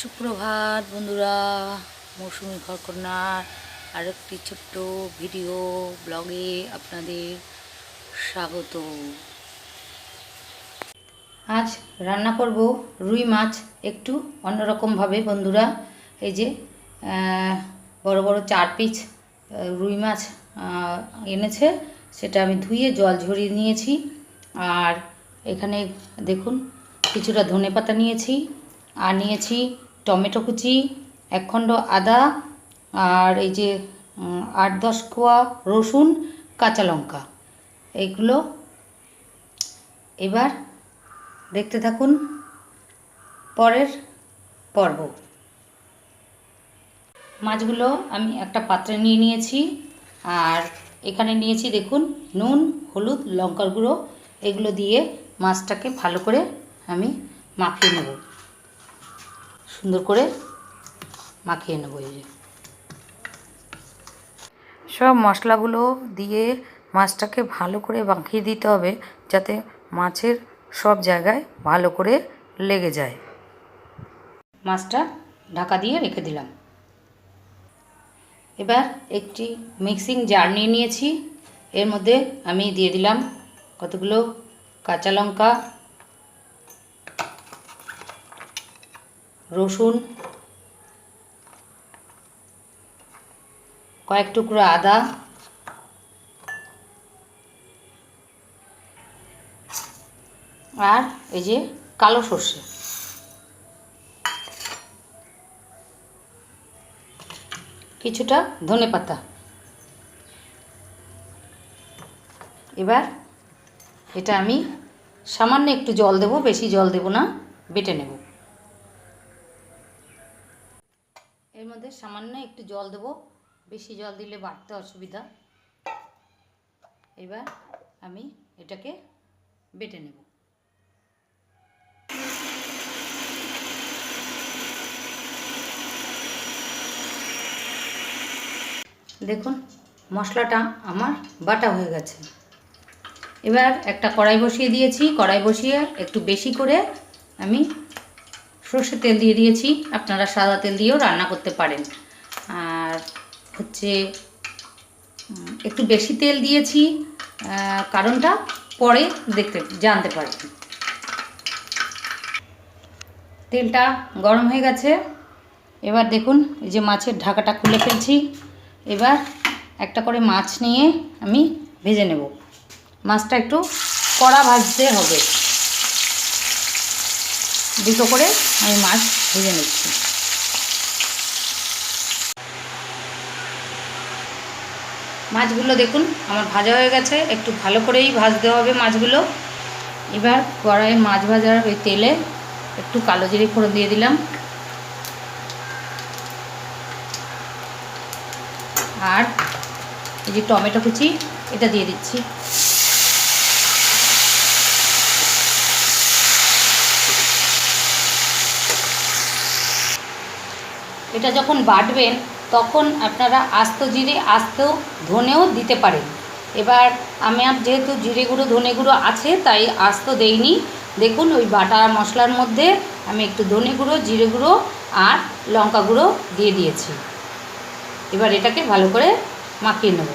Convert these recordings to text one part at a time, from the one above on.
সুপ্রভাত বন্ধুরা, মৌসুমি ঘরকন্যার আরেকটি ছোট্ট ভিডিও ব্লগে আপনাদের স্বাগত। আজ রান্না করব রুই মাছ একটু অন্যরকমভাবে বন্ধুরা। এই যে বড় বড় চার পিস রুই মাছ এনেছে, সেটা আমি ধুয়ে জল ঝরিয়ে নিয়েছি। আর এখানে দেখুন, কিছুটা ধনে পাতা নিয়েছি, আর নিয়েছি টমেটো কুচি, এক খণ্ড আদা আর এই যে আট দশ কোয়া রসুন, কাঁচা লঙ্কা। এইগুলো এবার দেখতে থাকুন পরের পর্ব। মাছগুলো আমি একটা পাত্রে নিয়ে নিয়েছি আর এখানে নিয়েছি দেখুন নুন, হলুদ, লঙ্কার গুঁড়ো। এগুলো দিয়ে মাছটাকে ভালো করে আমি মাখিয়ে নেব। সুন্দর করে মাখিয়ে নেব এই যে। সব মশলাগুলো দিয়ে মাছটাকে ভালো করে মাখিয়ে দিতে হবে যাতে মাছের সব জায়গায় ভালো করে লেগে যায়। মাছটা ঢাকা দিয়ে রেখে দিলাম। এবার একটি মিক্সিং জার নিয়ে নিয়েছি। এর মধ্যে আমি দিয়ে দিলাম কতগুলো কাঁচা লঙ্কা রসুন, কয়েক টুকরো আদা, আর এই যে কালো সর্ষে। কিছুটা ধনে পাতা। এবার এটা আমি সামান্য একটু জল দেব, বেশি জল দেব না, বেটে নেব এর মধ্যে সামান্য একটু জল দেব। বেশি জল দিলে বাড়তে অসুবিধা। এবার আমি এটাকে বেটে নেব। দেখুন, মশলাটা আমার বাটা হয়ে গেছে। এবার একটা কড়াই বসিয়ে দিয়েছি। কড়াই বসিয়ে একটু বেশি করে আমি সর্ষে তেল দিয়ে দিয়েছি। আপনারা সাদা তেল দিয়েও রান্না করতে পারেন। আর হচ্ছে একটু বেশি তেল দিয়েছি কারণটা পরে দেখতে, জানতে পারবেন। তেলটা গরম হয়ে গেছে। এবার দেখুন, এই যে মাছের ঢাকাটা খুলে ফেলছি। এবার একটা করে মাছ নিয়ে আমি ভেজে নেব। মাছটা একটু কড়া ভাজতে হবে। দুটো করে আমি মাছ ভেজে নিচ্ছি। মাছগুলো দেখুন, আমার ভাজা হয়ে গেছে। একটু ভালো করেই ভাজতে হবে মাছগুলো। এবার কড়াইয়ে মাছ ভাজার ওই তেলে একটু কালো জিরে ফোড়ন দিয়ে দিলাম। আর এই যে টমেটো কুচি, এটা দিয়ে দিচ্ছি। এটা যখন বাটবেন, তখন আপনারা আস্ত জিরে, আস্ত ধনেও দিতে পারেন। এবার আমি আর যেহেতু জিরে গুঁড়ো, ধনে গুঁড়ো আছে, তাই আস্ত দেইনি। দেখুন, ওই বাটা মশলার মধ্যে আমি একটু ধনে গুঁড়ো, জিরে গুঁড়ো আর লঙ্কা গুঁড়ো দিয়ে দিয়েছি। এবার এটাকে ভালো করে মাখিয়ে নেব।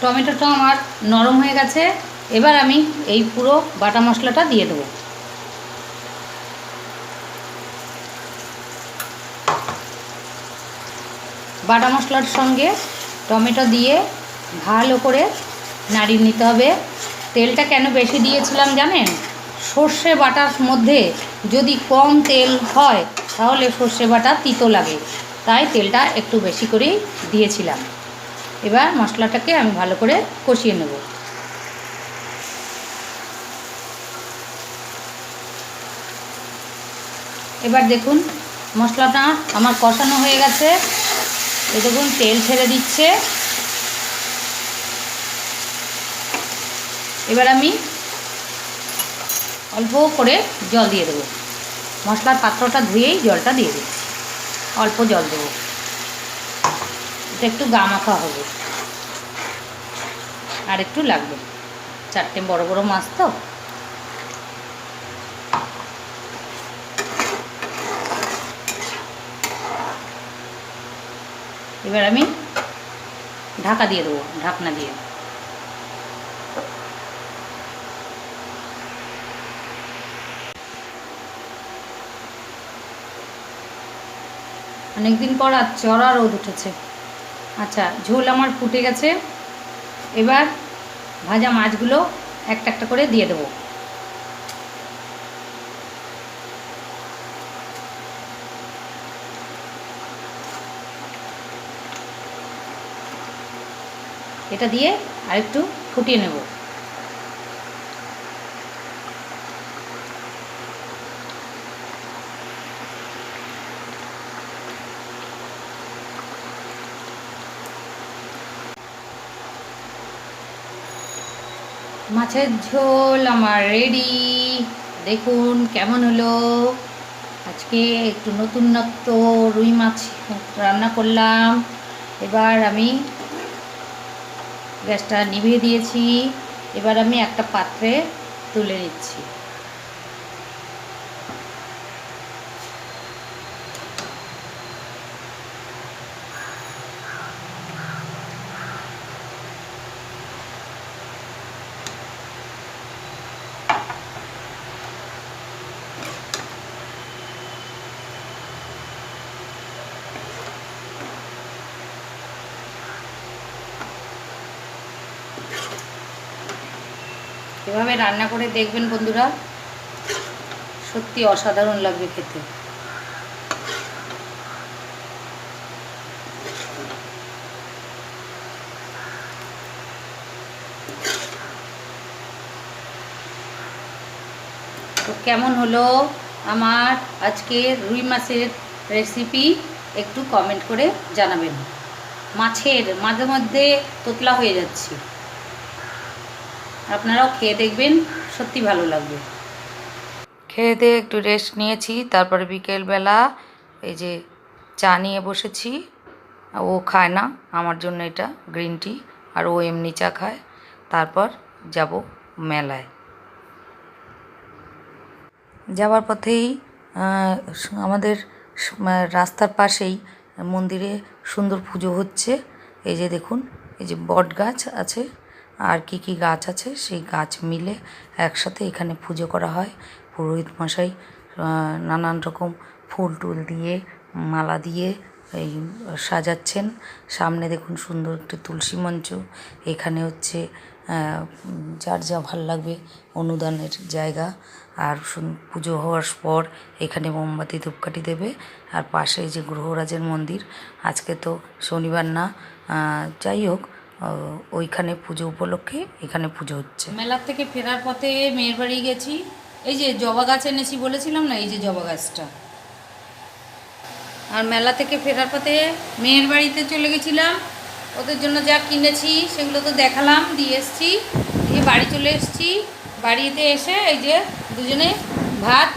টমেটোটা আমার নরম হয়ে গেছে। এবার আমি এই পুরো বাটা মশলাটা দিয়ে দেবো। বাটা মশলার সঙ্গে টমেটো দিয়ে ভালো করে নাড়িয়ে নিতে হবে। তেলটা কেন বেশি দিয়েছিলাম জানেন? সর্ষে বাটার মধ্যে যদি কম তেল হয়, তাহলে সর্ষে বাটা তিতো লাগে। তাই তেলটা একটু বেশি করেই দিয়েছিলাম। এবার মশলাটাকে আমি ভালো করে কষিয়ে নেব। এবার দেখুন মশলাটা আমার কষানো হয়ে গেছে। এই দেখুন, তেল ছেড়ে দিচ্ছে। এবার আমি অল্প করে জল দিয়ে দেবো। মশলার পাত্রটা ধুয়েই জলটা দিয়ে দিচ্ছি। অল্প জল দেবো। এটা একটু গা মাখা হবে। আর একটু লাগবে। চারটে বড় বড় মাছ তো। এবার আমি ঢাকা দিয়ে দেবো, ঢাকনা দিয়ে। অনেকদিন পর আর চড়া রোদ উঠেছে। আচ্ছা ঝোল আমার ফুটে গেছে। এবার ভাজা মাছগুলো একটা একটা করে দিয়ে দেবো। এটা দিয়ে আরেকটু ফুটিয়ে নেব। মাছের ঝোল আমার রেডি দেখুন কেমন হলো। আজকে একটু নতুনত্ব রুই মাছ রান্না করলাম। এবার আমি গ্যাসটা নিভিয়ে দিয়েছি। এবার আমি একটা পাত্রে তুলে নিচ্ছি। এভাবে রান্না করে দেখবেন বন্ধুরা, সত্যি অসাধারণ লাগবে খেতে। তো কেমন হলো আমার আজকে রুই মাছের রেসিপি একটু কমেন্ট করে জানাবেন। মাছের মাঝে মধ্যে তোতলা হয়ে যাচ্ছে। আপনারাও খেয়ে দেখবেন, সত্যি ভালো লাগবে। খেয়ে দিয়ে একটু রেস্ট নিয়েছি, তারপরে বিকেলবেলা এই যে চা নিয়ে বসেছি, ও খায় না, আমার জন্য এটা গ্রিন টি আর ও এমনি চা খায়, তারপর যাব মেলায়। যাওয়ার পথেই আমাদের রাস্তার পাশেই মন্দিরে সুন্দর পুজো হচ্ছে, এই যে দেখুন, এই যে বট গাছ আছে আর কি কি গাছ আছে, সেই গাছ মিলে একসাথে এখানে পুজো করা হয়। পুরোহিত মশাই নানান রকম ফুল টুল দিয়ে, মালা দিয়ে এই সাজাচ্ছেন। সামনে দেখুন সুন্দর একটি তুলসী মঞ্চ। এখানে হচ্ছে যার যা ভালো লাগবে অনুদানের জায়গা। আর পুজো হওয়ার পর এখানে মোমবাতি, ধূপকাঠি দেবে। আর পাশে যে গ্রহরাজের মন্দির, আজকে তো শনিবার না যাই হোক ওইখানে পুজো উপলক্ষে এখানে পুজো হচ্ছে। মেলার থেকে ফেরার পথে মেয়ের বাড়ি গেছি। এই যে জবা গাছ এনেছি বলেছিলাম না, এই যে জবা গাছটা। আর মেলা থেকে ফেরার পথে মেয়ের বাড়িতে চলে গেছিলাম। ওদের জন্য যা কিনেছি সেগুলো তো দেখালাম, দিয়ে এসছি, দিয়ে বাড়ি চলে এসছি। বাড়িতে এসে এই যে দুজনে ভাত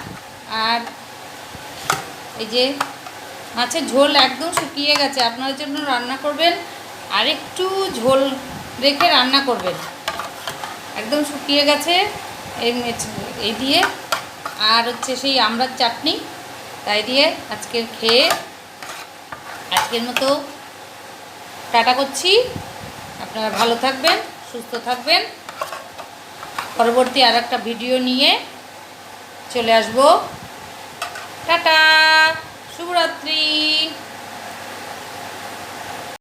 আর এই যে মাছের ঝোল একদম শুকিয়ে গেছে। আপনার জন্য রান্না করবেন। আর একটু ঝোল রেখে রান্না করবেন। একদম শুকিয়ে গেছে, এই এই দিয়ে। আর হচ্ছে সেই আমড়ার চাটনি, তাই দিয়ে আজকের খেয়ে আজকের মতো টাটা করছি। আপনারা ভালো থাকবেন, সুস্থ থাকবেন। পরবর্তী আর একটা ভিডিও নিয়ে চলে আসব। টাটা, শুভরাত্রি।